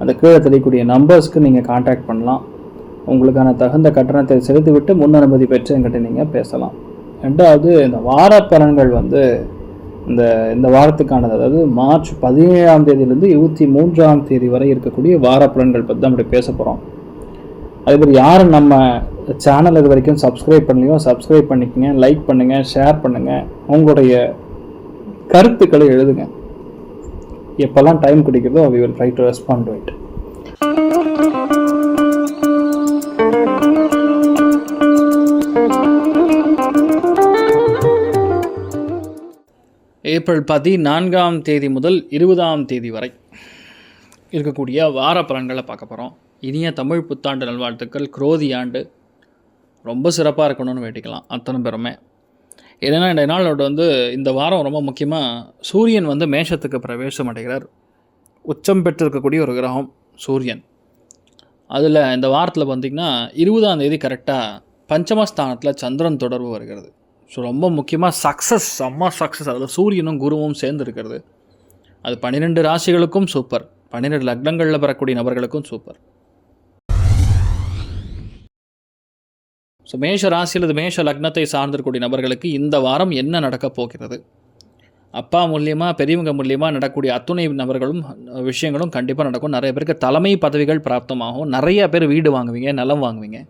அந்த கீழே தெரியக்கூடிய நம்பர்ஸ்க்கு நீங்கள் காண்டாக்ட் பண்ணலாம். உங்களுக்கான தகுந்த கட்டணத்தை செலுத்திவிட்டு முன் அனுமதி பெற்று என்கிட்ட நீங்கள் பேசலாம். ரெண்டாவது இந்த வார பலன்கள் வந்து இந்த இந்த வாரத்துக்கானது அதாவது மார்ச் பதினேழாம் தேதியிலேருந்து இருபத்தி மூன்றாம் தேதி வரை இருக்கக்கூடிய வார பலன்கள் பற்றி தான் அப்படி பேச போகிறோம் அதே மாதிரி நம்ம சேனல் இது வரைக்கும் சப்ஸ்கிரைப் பண்ணலையோ சப்ஸ்கிரைப் பண்ணிக்கங்க லைக் பண்ணுங்கள் ஷேர் பண்ணுங்கள் உங்களுடைய கருத்துக்களை எழுதுங்க. எப்போல்லாம் டைம் கிடைக்குதோ we will try to respond to it April பதினான்காம் தேதி முதல் இருபதாம் தேதி வரை இருக்கக்கூடிய வார பலன்களை பார்க்க போகிறோம் இனிய தமிழ் புத்தாண்டு நல்வாழ்த்துக்கள். குரோதி ஆண்டு ரொம்ப சிறப்பாக இருக்கணும்னு வேண்டிக்கலாம். அத்தனை பேருமே. ஏன்னா இந்த நாளோட வந்து இந்த வாரம் ரொம்ப முக்கியமாக சூரியன் வந்து மேஷத்துக்கு பிரவேசம் அடைகிறார். உச்சம் பெற்றிருக்கக்கூடிய ஒரு கிரகம் சூரியன். அதில் இந்த வாரத்தில் பார்த்திங்கன்னா இருபதாம் தேதி கரெக்டாக பஞ்சமஸ்தானத்தில் சந்திரன் தொடர்பு வருகிறது. ஸோ ரொம்ப முக்கியமாக சக்ஸஸ் செம்ம சக்ஸஸ் அதில் சூரியனும் குருவும் சேர்ந்து இருக்கிறது. அது பன்னிரெண்டு ராசிகளுக்கும் சூப்பர் பன்னிரெண்டு லக்னங்களில் பெறக்கூடிய நபர்களுக்கும் சூப்பர் ஸோ மேஷ ராசி அல்லது மேஷ லக்னத்தை சார்ந்திருக்கக்கூடிய நபர்களுக்கு இந்த வாரம் என்ன நடக்கப் போகிறது? அப்பா மூலியமாக பெரியவங்க மூலியமாக நடக்கக்கூடிய அத்துணை நபர்களும் விஷயங்களும் கண்டிப்பாக நடக்கும். நிறைய பேருக்கு தலைமை பதவிகள் பிராப்தமாகும். நிறைய பேர் வீடு வாங்குவீங்க நிலம் வாங்குவீங்க.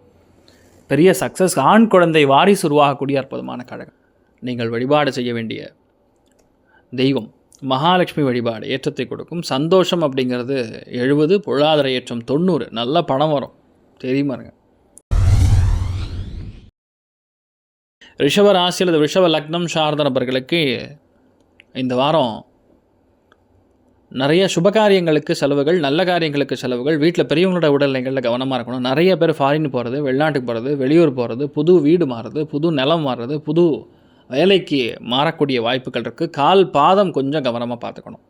பெரிய சக்ஸஸ் ஆண் குழந்தை வாரிசு உருவாகக்கூடிய அற்புதமான கழகம். நீங்கள் வழிபாடு செய்ய வேண்டிய தெய்வம் மகாலட்சுமி வழிபாடு ஏற்றத்தை கொடுக்கும். சந்தோஷம் அப்படிங்கிறது எழுபது பொருளாதார ஏற்றம் தொண்ணூறு. நல்ல பணம் வரும். தெரியுமாருங்க ரிஷப ராசி அல்லது ரிஷப லக்னம் சார்ந்த நபர்களுக்கு இந்த வாரம் நிறைய சுபகாரியங்களுக்கு செலவுகள் நல்ல காரியங்களுக்கு செலவுகள் வீட்டில் பெரியவங்களோட உடல்நிலைகளில் கவனமாக இருக்கணும். நிறைய பேர் ஃபாரின் போகிறது வெளிநாட்டுக்கு போகிறது வெளியூர் போகிறது புது வீடு மாறுறது புது நிலம் மாறுறது புது வேலைக்கு மாறக்கூடிய வாய்ப்புகள் இருக்குது கால் பாதம் கொஞ்சம் கவனமாக பார்த்துக்கணும்.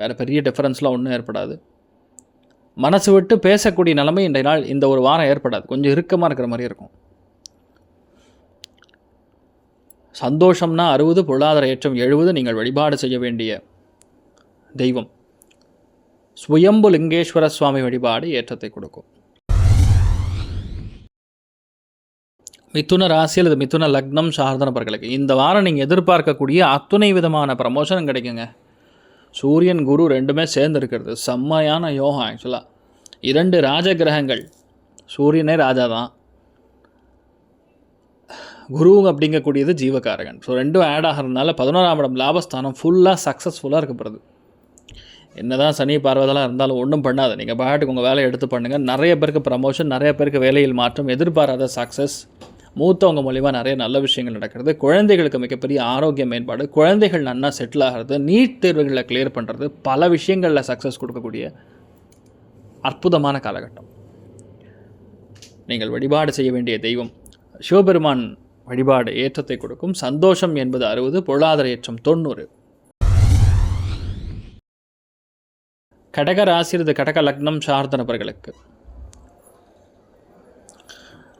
வேறு பெரிய டிஃப்ரென்ஸ்லாம் ஒன்றும் ஏற்படாது. மனசு விட்டு பேசக்கூடிய நிலைமை இன்றைய நாள் இந்த ஒரு வாரம் ஏற்படாது. கொஞ்சம் இறுக்கமாக இருக்கிற மாதிரி இருக்கும். சந்தோஷம்னா அறுபது பொருளாதார ஏற்றம் எழுபது நீங்கள் வழிபாடு செய்ய வேண்டிய தெய்வம். சுயம்பு லிங்கேஸ்வர சுவாமி வழிபாடு ஏற்றத்தை கொடுக்கும். மிதுன ராசி அல்லது மிதுன லக்னம் சார்ந்த நபர்களுக்கு இந்த வாரம் நீங்கள் எதிர்பார்க்கக்கூடிய அத்துணை விதமான ப்ரமோஷன் கிடைக்குங்க. சூரியன் குரு ரெண்டுமே சேர்ந்து இருக்கிறது செம்மையான யோகம் ஆக்சுவலாக இரண்டு ராஜ கிரகங்கள். சூரியனே ராஜா தான். குரு அப்படிங்கக்கூடியது ஜீவகாரகன். ஸோ ரெண்டும் ஆட் ஆகிறதுனால பதினோராம் இடம் லாபஸ்தானம் ஃபுல்லாக சக்ஸஸ்ஃபுல்லாக இருக்கப்படுது. என்ன தான் சனி பார்வதெல்லாம் இருந்தாலும் ஒன்றும் பண்ணாது. நீங்கள் பாட்டுக்கு உங்கள் வேலையை எடுத்து பண்ணுங்கள் நிறைய பேருக்கு ப்ரமோஷன் நிறைய பேருக்கு வேலையில் மாற்றம் எதிர்பாராத சக்ஸஸ் மூத்தவங்க மூலிமா நிறைய நல்ல விஷயங்கள் நடக்கிறது. குழந்தைகளுக்கு மிகப்பெரிய ஆரோக்கிய மேம்பாடு. குழந்தைகள் நன்னா செட்டில் ஆகிறது. நீட் தேர்வுகளில் கிளியர் பண்ணுறது பல விஷயங்களில் சக்ஸஸ் கொடுக்கக்கூடிய அற்புதமான காலகட்டம். நீங்கள் வழிபாடு செய்ய வேண்டிய தெய்வம். சிவபெருமான் வழிபாடு ஏற்றத்தை கொடுக்கும். சந்தோஷம் என்பது அறுபது பொருளாதார ஏற்றம் தொண்ணூறு. கடக ராசிரது கடக லக்னம் சார்ந்த நபர்களுக்கு.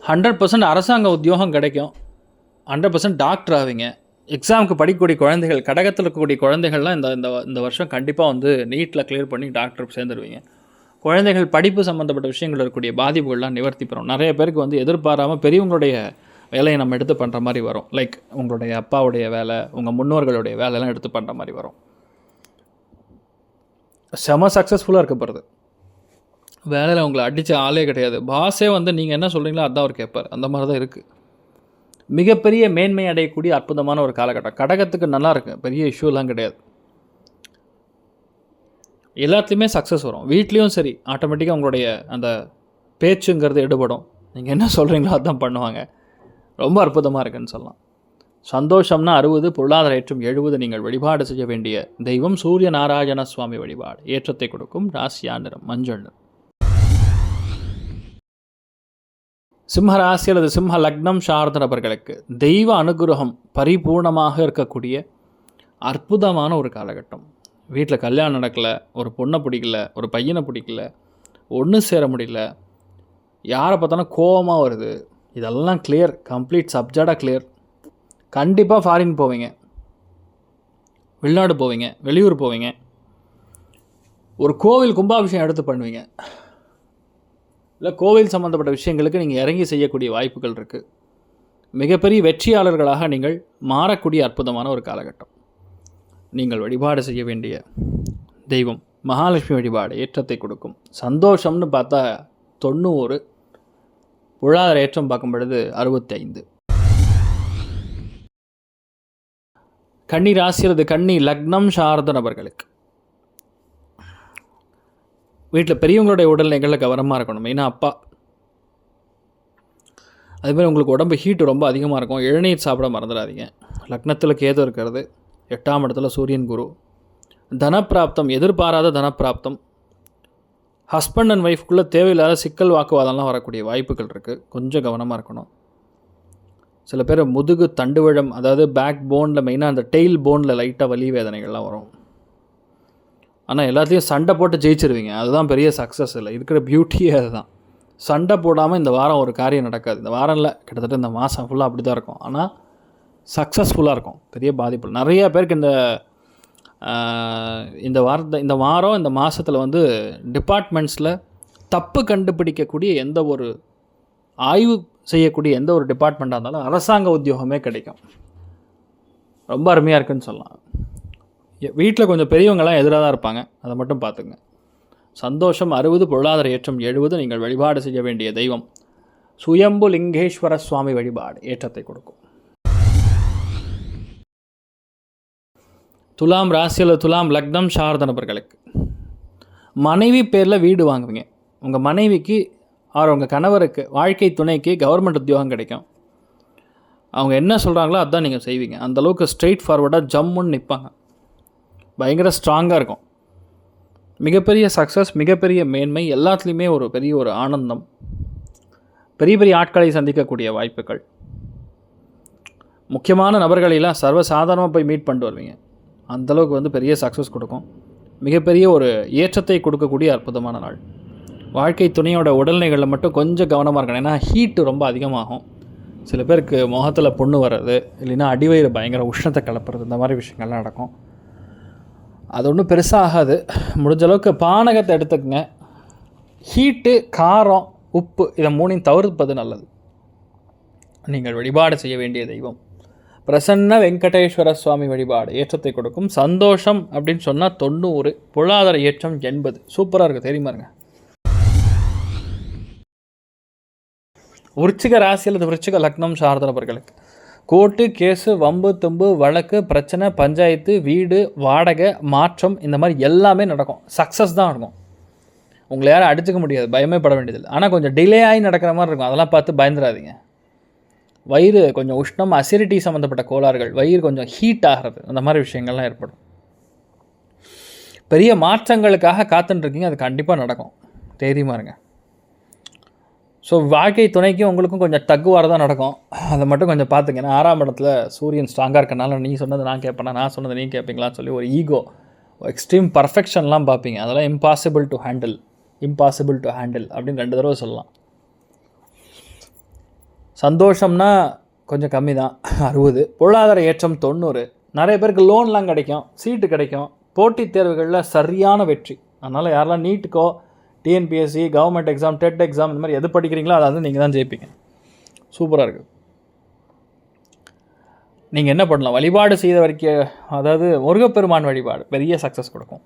ஹண்ட்ரட் பர்சன்ட் அரசாங்க உத்தியோகம் கிடைக்கும். ஹண்ட்ரட் பர்சன்ட் டாக்டர் ஆவீங்க. எக்ஸாமுக்கு படிக்கக்கூடிய குழந்தைகள் கடகத்தில் இருக்கக்கூடிய குழந்தைகள்லாம் இந்த இந்த இந்த வருஷம் கண்டிப்பாக வந்து நீட்டில் கிளியர் பண்ணி டாக்டர் சேர்ந்துருவீங்க. குழந்தைகள் படிப்பு சம்மந்தப்பட்ட விஷயங்கள் இருக்கக்கூடிய பாதிப்புகள்லாம் நிவர்த்தி பெறும். நிறைய பேருக்கு வந்து எதிர்பாராமல் பெரியவங்களுடைய வேலையை நம்ம எடுத்து பண்ணுற மாதிரி வரும். லைக் உங்களுடைய அப்பாவுடைய வேலை உங்கள் முன்னோர்களுடைய வேலையெல்லாம் எடுத்து பண்ணுற மாதிரி வரும். செம சக்ஸஸ்ஃபுல்லாக இருக்கப்படுறது வேலையில் உங்களை அடித்த ஆளே கிடையாது. பாஸே வந்து நீங்கள் என்ன சொல்கிறீங்களோ அதான் அவர் கேட்பார். அந்த மாதிரி தான் இருக்குது மிகப்பெரிய மேன்மை அடையக்கூடிய அற்புதமான ஒரு காலகட்டம். கடகத்துக்கு நல்லா பெரிய இஷ்யூலாம் கிடையாது. எல்லாத்துலேயுமே சக்ஸஸ் வரும். வீட்லேயும் சரி ஆட்டோமேட்டிக்காக உங்களுடைய அந்த பேச்சுங்கிறது எடுபடும். நீங்கள் என்ன சொல்கிறீங்களோ அதான் பண்ணுவாங்க. ரொம்ப அற்புதமாக இருக்குன்னு சொல்லலாம். சந்தோஷம்னா அறுபது பொருளாதார ஏற்றம் எழுபது நீங்கள் வழிபாடு செய்ய வேண்டிய தெய்வம் சூரிய நாராயண சுவாமி வழிபாடு. ஏற்றத்தை கொடுக்கும் ராசியா நிறம் மஞ்சள் நிறம். சிம்ம ராசி அல்லது சிம்ம லக்னம் சார்ந்த நபர்களுக்கு தெய்வ அனுகிரகம் பரிபூர்ணமாக இருக்கக்கூடிய அற்புதமான ஒரு காலகட்டம். வீட்டில் கல்யாணம் நடக்கலை ஒரு பொண்ணை பிடிக்கல ஒரு பையனை பிடிக்கல ஒன்று சேர முடியல யாரை பார்த்தாலும் கோபமாக வருது இதெல்லாம் கிளியர் கம்ப்ளீட் சப்ஜெக்டாக கிளியர் கண்டிப்பாக ஃபாரின் போவீங்க. வெளிநாடு போவீங்க வெளியூர் போவீங்க. ஒரு கோவில் கும்பாபிஷேகம் எடுத்து பண்ணுவீங்க. இல்லை கோவில் சம்மந்தப்பட்ட விஷயங்களுக்கு நீங்கள் இறங்கி செய்யக்கூடிய வாய்ப்புகள் இருக்குது மிகப்பெரிய வெற்றியாளர்களாக நீங்கள் மாறக்கூடிய அற்புதமான ஒரு காலகட்டம். நீங்கள் வழிபாடு செய்ய வேண்டிய தெய்வம் மகாலட்சுமி வழிபாடு ஏற்றத்தை கொடுக்கும். சந்தோஷம்னு பார்த்தா தொண்ணூறு பொருளாதார ஏற்றம் பார்க்கும் பொழுது அறுபத்தைந்து. கன்னி ராசிறது கன்னி லக்னம் சார்ந்த நபர்களுக்கு. வீட்டில் பெரியவங்களுடைய உடல்நிலைகளில் கவனமாக இருக்கணும். மெயினாக அப்பா. அதுமாதிரி உங்களுக்கு உடம்பு ஹீட்டு ரொம்ப அதிகமாக இருக்கும். இளநீர் சாப்பிட மறந்துடாதீங்க. லக்னத்தில் கேது இருக்கிறது. எட்டாம் இடத்துல சூரியன் குரு. தனப்பிராப்தம் எதிர்பாராத தனப்பிராப்தம். ஹஸ்பண்ட் அண்ட் ஒய்ஃப்குள்ளே தேவையில்லாத சிக்கல் வாக்குவாதம்லாம் வரக்கூடிய வாய்ப்புகள் இருக்குது கொஞ்சம் கவனமாக இருக்கணும். சில பேர் முதுகு தண்டுவிழம் அதாவது பேக் போனில் மெயினாக அந்த டெய்ல் போனில் லைட்டாக வலி வேதனைகள்லாம் வரும். ஆனால் எல்லாத்தையும் சண்டை போட்டு ஜெயிச்சிருவீங்க. அதுதான் பெரிய சக்ஸஸ் இல்லை. இருக்கிற பியூட்டியே அதுதான். சண்டை போடாமல் இந்த வாரம் ஒரு காரியம் நடக்காது. இந்த வாரம் இல்லை கிட்டத்தட்ட இந்த மாதம் ஃபுல்லாக அப்படி தான் இருக்கும். ஆனால் சக்ஸஸ்ஃபுல்லாக இருக்கும். பெரிய பாதிப்பு நிறைய பேருக்கு இந்த இந்த வாரத்தை இந்த வாரம் இந்த மாதத்தில் வந்து டிபார்ட்மெண்ட்ஸில் தப்பு கண்டுபிடிக்கக்கூடிய எந்த ஒரு ஆய்வு செய்யக்கூடிய எந்த ஒரு டிபார்ட்மெண்ட்டாக இருந்தாலும் அரசாங்க உத்தியோகமே கிடைக்கும். ரொம்ப அருமையாக இருக்குன்னு சொல்லலாம். வீட்டில் கொஞ்சம் பெரியவங்களாம் எதிராக தான் இருப்பாங்க. அதை மட்டும் பார்த்துங்க. சந்தோஷம் அறுபது பொருளாதார ஏற்றம் எழுபது நீங்கள் வழிபாடு செய்ய வேண்டிய தெய்வம் சுயம்பு லிங்கேஸ்வர சுவாமி வழிபாடு ஏற்றத்தை கொடுக்கும். துலாம் ராசியில் துலாம் லக்னம் சாரத நபர்களுக்கு. மனைவி பேரில் வீடு வாங்குவீங்க. உங்கள் மனைவிக்கு அவர் உங்கள் கணவருக்கு வாழ்க்கை துணைக்கு கவர்மெண்ட் உத்தியோகம் கிடைக்கும். அவங்க என்ன சொல்கிறாங்களோ அதுதான் நீங்கள் செய்வீங்க. அந்தளவுக்கு ஸ்ட்ரெயிட் ஃபார்வர்டாக ஜம்முன்னு நிற்பாங்க பயங்கர ஸ்ட்ராங்காக இருக்கும். மிகப்பெரிய சக்ஸஸ் மிகப்பெரிய மேன்மை எல்லாத்துலேயுமே ஒரு பெரிய ஒரு ஆனந்தம். பெரிய பெரிய ஆட்களை சந்திக்கக்கூடிய வாய்ப்புகள். முக்கியமான நபர்களெல்லாம் சர்வசாதாரணமாக போய் மீட் பண்ணிட்டு வருவீங்க. அந்தளவுக்கு வந்து பெரிய சக்ஸஸ் கொடுக்கும். மிகப்பெரிய ஒரு ஏற்றத்தை கொடுக்கக்கூடிய அற்புதமான நாள். வாழ்க்கை துணையோட உடல்நிலைகளில் மட்டும் கொஞ்சம் கவனமாக இருக்கணும். ஏன்னா ஹீட்டு ரொம்ப அதிகமாகும். சில பேருக்கு முகத்தில் பொண்ணு வர்றது இல்லைன்னா அடிவயிறு பயங்கர உஷ்ணத்தை கலப்புறது இந்த மாதிரி விஷயங்கள்லாம் நடக்கும். அது ஒன்றும் பெருசாக ஆகாது. முடிஞ்ச அளவுக்கு பானகத்தை எடுத்துக்கங்க. ஹீட்டு காரம் உப்பு இதை மூணையும் தவிர்ப்பது நல்லது. நீங்கள் வழிபாடு செய்ய வேண்டிய தெய்வம். பிரசன்ன வெங்கடேஸ்வர சுவாமி வழிபாடு ஏற்றத்தை கொடுக்கும். சந்தோஷம் அப்படின்னு சொன்னால் தொண்ணூறு பொருளாதார ஏற்றம் எண்பது. சூப்பராக இருக்குது தெரியுமாருங்க விருச்சிக ராசி அல்லது விருச்சிக லக்னம் சார்ந்தவர்களுக்கு கோர்ட்டு கேஸு வம்பு தும்பு வழக்கு பிரச்சனை பஞ்சாயத்து வீடு வாடகை மாற்றம் இந்த மாதிரி எல்லாமே நடக்கும். சக்ஸஸ் தான் இருக்கும். உங்களை யாரும் அடிச்சுக்க முடியாது பயமே பட வேண்டியதில்லை. ஆனால் கொஞ்சம் டிலே ஆகி நடக்கிற மாதிரி இருக்கும். அதெல்லாம் பார்த்து பயந்துடாதீங்க. வயிறு கொஞ்சம் உஷ்ணம் அசிடிட்டி சம்மந்தப்பட்ட கோளாறுகள் வயிறு கொஞ்சம் ஹீட் ஆகிறது அந்த மாதிரி விஷயங்கள்லாம் ஏற்படும். பெரிய மாற்றங்களுக்காக காத்துட்டுருக்கீங்க அது கண்டிப்பாக நடக்கும். தைரியமாக இருங்க ஸோ வாழ்க்கை துணைக்கும் உங்களுக்கும் கொஞ்சம் தகுவார தான் நடக்கும். அதை மட்டும் கொஞ்சம் பார்த்துங்க. ஏன்னா ஆறாம் இடத்துல சூரியன் ஸ்ட்ராங்காக இருக்கனால நீ சொன்னது நான் கேட்பேனா நான் சொன்னது நீ கேட்பீங்களான்னு சொல்லி ஒரு ஈகோ எக்ஸ்ட்ரீம் பர்ஃபெக்ஷன்லாம் பார்ப்பீங்க. அதெல்லாம் impossible to handle impossible to handle அப்படின்னு ரெண்டு தடவை சொல்லலாம். சந்தோஷம்னா கொஞ்சம் கம்மி தான் அறுபது. பொருளாதார ஏற்றம் தொண்ணூறு. நிறைய பேருக்கு லோன்லாம் கிடைக்கும். சீட்டு கிடைக்கும். போட்டித் தேர்வுகளில் சரியான வெற்றி. அதனால் யாரெல்லாம் நீட்டுக்கோ TNPSC government exam TET exam இந்த மாதிரி எது படிக்கிறீங்களோ அதை வந்து நீங்கள் தான் ஜெயிப்பீங்க. சூப்பராக இருக்குது நீங்கள் என்ன பண்ணலாம்? வழிபாடு செய்த வரைக்கும் அதாவது முருகப்பெருமான் வழிபாடு பெரிய சக்ஸஸ் கொடுக்கும்.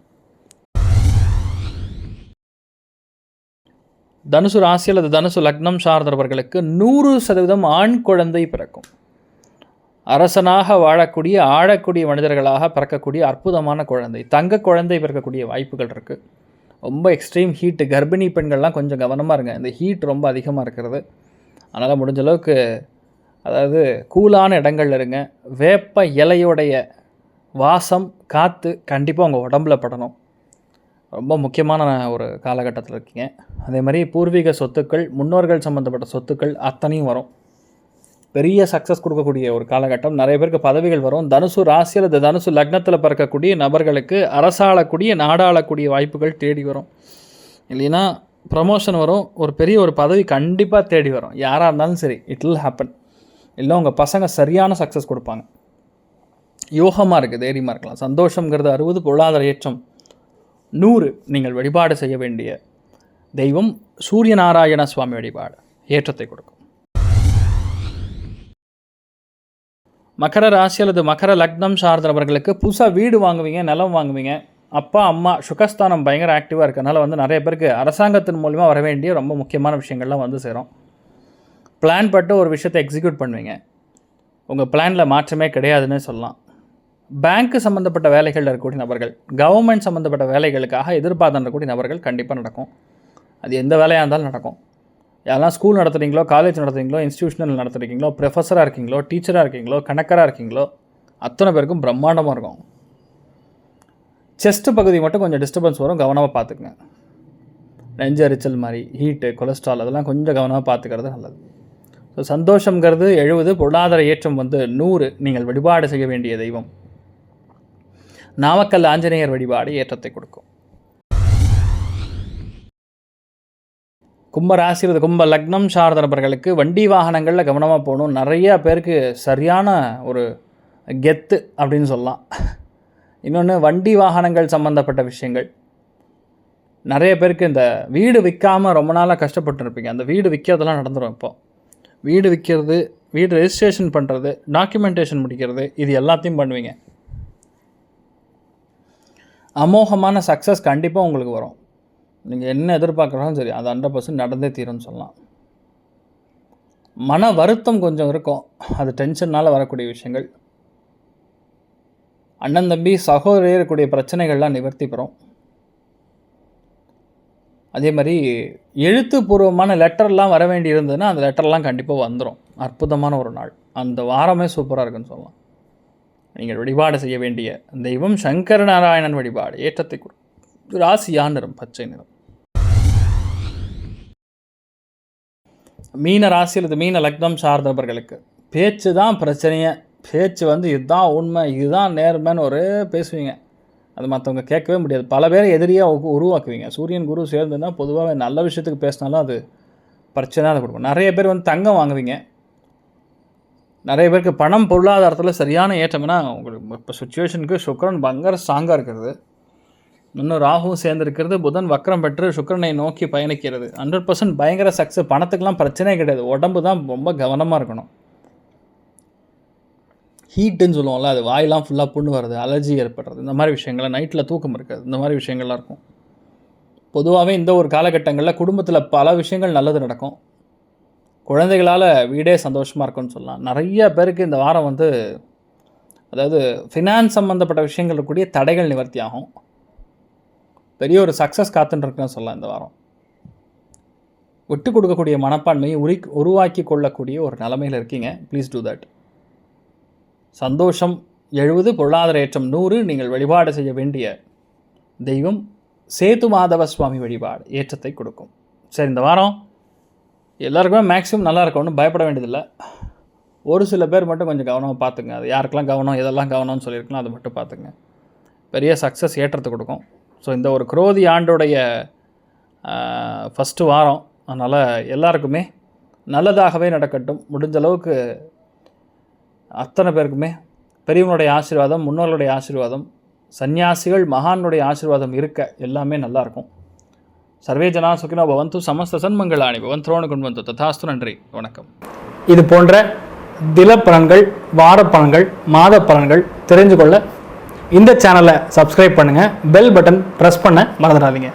தனுசு ராசி அல்லது தனுசு லக்னம் சார்ந்தவர்களுக்கு நூறு சதவீதம் ஆண் குழந்தை பிறக்கும். அரசனாக வாழக்கூடிய ஆழக்கூடிய மனிதர்களாக பிறக்கக்கூடிய அற்புதமான குழந்தை. தங்க குழந்தை பிறக்கக்கூடிய வாய்ப்புகள் இருக்குது ரொம்ப எக்ஸ்ட்ரீம் ஹீட்டு கர்ப்பிணி பெண்கள்லாம் கொஞ்சம் கவனமாக இருங்க. இந்த ஹீட் ரொம்ப அதிகமாக இருக்கிறது. அதனால் முடிஞ்ச அளவுக்கு அதாவது கூலான இடங்கள்ல இருங்க. வேப்ப இலையுடைய வாசம் காற்று கண்டிப்பாக உங்கள் உடம்புல படணும். ரொம்ப முக்கியமான ஒரு காலகட்டத்தில் இருக்கீங்க. அதே மாதிரி பூர்வீக சொத்துக்கள் முன்னோர்கள் சம்மந்தப்பட்ட சொத்துக்கள் அத்தனையும் வரும். பெரிய சக்ஸஸ் கொடுக்கக்கூடிய ஒரு காலகட்டம். நிறைய பேருக்கு பதவிகள் வரும். தனுசு ராசியில் இந்த தனுசு லக்னத்தில் பிறக்கக்கூடிய நபர்களுக்கு அரசாளக்கூடிய நாடாளக்கூடிய வாய்ப்புகள் தேடி வரும். இல்லைன்னா ப்ரமோஷன் வரும். ஒரு பெரிய ஒரு பதவி கண்டிப்பாக தேடி வரும். யாராக இருந்தாலும் சரி இட் வில் ஹேப்பன் இல்லை உங்கள் பசங்க சரியான சக்ஸஸ் கொடுப்பாங்க. யோகமாக இருக்குது தைரியமாக இருக்கலாம். சந்தோஷங்கிறது அறுபது பொருளாதார ஏற்றம். நூறு நீங்கள் வழிபாடு செய்ய வேண்டிய தெய்வம் சூரிய நாராயண சுவாமி வழிபாடு ஏற்றத்தை கொடுக்கும். மகர ராசி அல்லது மகர லக்னம் சார்ந்தவர்களுக்கு புதுசாக வீடு வாங்குவீங்க நிலம் வாங்குவீங்க அப்பா அம்மா சுகஸ்தானம் பயங்கர ஆக்டிவாக இருக்கனால வந்து நிறைய பேருக்கு அரசாங்கத்தின் மூலிமா வர வேண்டிய ரொம்ப முக்கியமான விஷயங்கள்லாம் வந்து சேரும். பிளான் பட்டு ஒரு விஷயத்தை எக்ஸிக்யூட் பண்ணுவீங்க. உங்கள் பிளானில் மாற்றமே கிடையாதுன்னு சொல்லலாம். பேங்க்கு சம்மந்தப்பட்ட வேலைகளில் இருக்கக்கூடிய நபர்கள் கவர்மெண்ட் சம்மந்தப்பட்ட வேலைகளுக்காக எதிர்பார்த்து நபர்கள் கண்டிப்பாக நடக்கும். அது எந்த வேலையாக இருந்தாலும் நடக்கும். யாரெல்லாம் ஸ்கூல் நடத்துகிறீங்களோ காலேஜ் நடத்துகிறீங்களோ இன்ஸ்டியூஷனல் நடத்துகிறீங்களோ ப்ரொஃபஸராக இருக்கீங்களோ டீச்சராக இருக்கீங்களோ கணக்கராக இருக்கீங்களோ அத்தனை பேருக்கும் பிரம்மாண்டமாக இருக்கும். செஸ்ட் பகுதி மட்டும் கொஞ்சம் டிஸ்டர்பன்ஸ் வரும் கவனமாக பார்த்துக்குங்க. நெஞ்சு எரிச்சல் மாதிரி ஹீட்டு கொலஸ்ட்ரால் அதெல்லாம் கொஞ்சம் கவனமாக பார்த்துக்கிறது நல்லது. ஸோ சந்தோஷங்கிறது எழுபது பொருளாதார ஏற்றம் வந்து நூறு நீங்கள் வழிபாடு செய்ய வேண்டிய தெய்வம். நாமக்கல் ஆஞ்சநேயர் வழிபாடு ஏற்றத்தை கொடுக்கும். கும்ப ராசி அல்லது கும்ப லக்னம் சார்ந்த நபர்களுக்கு வண்டி வாகனங்களில் கவனமாக போகணும். நிறைய பேருக்கு சரியான ஒரு கெத்து அப்படின்னு சொல்லலாம். இன்னொன்று வண்டி வாகனங்கள் சம்மந்தப்பட்ட விஷயங்கள். நிறைய பேருக்கு இந்த வீடு விற்காமல் ரொம்ப நாளாக கஷ்டப்பட்டுருப்பீங்க. அந்த வீடு விற்கிறதெல்லாம் நடந்துடும் இப்போ. வீடு விற்கிறது வீடு ரெஜிஸ்ட்ரேஷன் பண்ணுறது டாக்குமெண்டேஷன் முடிக்கிறது இது எல்லாத்தையும் பண்ணுவீங்க. அமோகமான சக்ஸஸ் கண்டிப்பாக உங்களுக்கு வரும். நீங்கள் என்ன எதிர்பார்க்குறாலும் சரி அது ஹண்ட்ரட் பர்சன்ட் நடந்தே தீரும்னு சொல்லலாம். மன வருத்தம் கொஞ்சம் இருக்கும். அது டென்ஷன்னால் வரக்கூடிய விஷயங்கள். அண்ணன் தம்பி சகோதரர் இருக்கக்கூடிய பிரச்சனைகள்லாம் நிவர்த்தி பெறும். அதே மாதிரி எழுத்துப்பூர்வமான லெட்டர்லாம் வர வேண்டி இருந்ததுன்னா அந்த லெட்டர்லாம் கண்டிப்பாக வந்துடும் அற்புதமான ஒரு நாள். அந்த வாரமே சூப்பராக இருக்குன்னு சொல்லலாம். நீங்கள் வழிபாடு செய்ய வேண்டிய தெய்வம் சங்கர நாராயணன் வழிபாடு ஏற்றத்தை கொடு. ராசியா நிறம் பச்சை நிறம். மீன ராசி அல்லது மீன லக்னம் சார்ந்தவர்களுக்கு பேச்சு தான் பிரச்சனையே. பேச்சு வந்து இதுதான் உண்மை இதுதான் நேர்மைன்னு ஒரே பேசுவீங்க. அது மற்றவங்க கேட்கவே முடியாது. பல பேரை எதிரியாக உருவாக்குவீங்க. சூரியன் குரு சேர்ந்துன்னா பொதுவாக நல்ல விஷயத்துக்கு பேசினாலும் அது பிரச்சனை அதை கொடுக்கும். நிறைய பேர் வந்து தங்கம் வாங்குவீங்க. நிறைய பேருக்கு பணம் பொருளாதாரத்தில் சரியான ஏற்றம்னா உங்களுக்கு இப்போ சுச்சுவேஷனுக்கு சுக்கரன் பயங்கர ஸ்ட்ராங்காக இருக்கிறது. இன்னும் ராகுவும் சேர்ந்துருக்கிறது. புதன் வக்கரம் பெற்று சுக்கரனை நோக்கி பயணிக்கிறது. ஹண்ட்ரட் பர்சன்ட் பயங்கர சக்ஸஸ் பணத்துக்கெலாம் பிரச்சனையே கிடையாது. உடம்பு தான் ரொம்ப கவனமாக இருக்கணும். ஹீட்டுன்னு சொல்லுவோம்ல அது வாயெல்லாம் ஃபுல்லாக புண்ணு வருது. அலர்ஜி ஏற்படுறது. இந்த மாதிரி விஷயங்கள்லாம் நைட்டில் தூக்கம் இருக்காது. இந்த மாதிரி விஷயங்கள்லாம் இருக்கும். பொதுவாகவே இந்த ஒரு காலகட்டங்களில் குடும்பத்தில் பல விஷயங்கள் நல்லது நடக்கும். குழந்தைகளால் வீடே சந்தோஷமாக இருக்கும்னு சொல்லலாம். நிறைய பேருக்கு இந்த வாரம் வந்து அதாவது ஃபினான்ஸ் சம்மந்தப்பட்ட விஷயங்கள் இருக்கக்கூடிய தடைகள் நிவர்த்தி ஆகும். பெரிய ஒரு சக்ஸஸ் காத்துட்டுருக்குன்னு சொல்லலாம் இந்த வாரம். விட்டு கொடுக்கக்கூடிய மனப்பான்மையை உரி உருவாக்கி கொள்ளக்கூடிய ஒரு நிலமையில் இருக்கீங்க. ப்ளீஸ் டூ தட் சந்தோஷம் எழுபது பொருளாதார ஏற்றம் நூறு நீங்கள் வழிபாடு செய்ய வேண்டிய தெய்வம் சேது மாதவ சுவாமி வழிபாடு ஏற்றத்தை கொடுக்கும். சரி இந்த வாரம் எல்லாருக்குமே மேக்ஸிமம் நல்லா இருக்கும் ஒன்றும் பயப்பட வேண்டியதில்லை. ஒரு சில பேர் மட்டும் கொஞ்சம் கவனமாக பார்த்துங்க. அது யாருக்கெல்லாம் கவனம் எதெல்லாம் கவனம்னு சொல்லியிருக்கலாம் அதை மட்டும் பார்த்துங்க. பெரிய சக்ஸஸ் ஏற்றத்தை கொடுக்கும். ஸோ இந்த ஒரு குரோதி ஆண்டுடைய ஃபஸ்ட்டு வாரம் அதனால் எல்லாருக்குமே நல்லதாகவே நடக்கட்டும். முடிஞ்ச அளவுக்கு அத்தனை பேருக்குமே பெரியவனுடைய ஆசீர்வாதம் முன்னோர்களுடைய ஆசீர்வாதம் சன்னியாசிகள் மகானுடைய ஆசீர்வாதம் இருக்க எல்லாமே நல்லாயிருக்கும். சர்வே ஜனா சுகினோ பவந்து சமஸ்த சன்மங்களாணி பவன் துரோணு கொண்டு ததாஸ்து நன்றி வணக்கம். இது போன்ற தில பலன்கள் வார பலன்கள் மாத பலன்கள் தெரிஞ்சு கொள்ள இந்த சேனலை சப்ஸ்கிரைப் பண்ணுங்கள் பெல் பட்டன் ப்ரெஸ் பண்ண மறந்துடாதீங்க.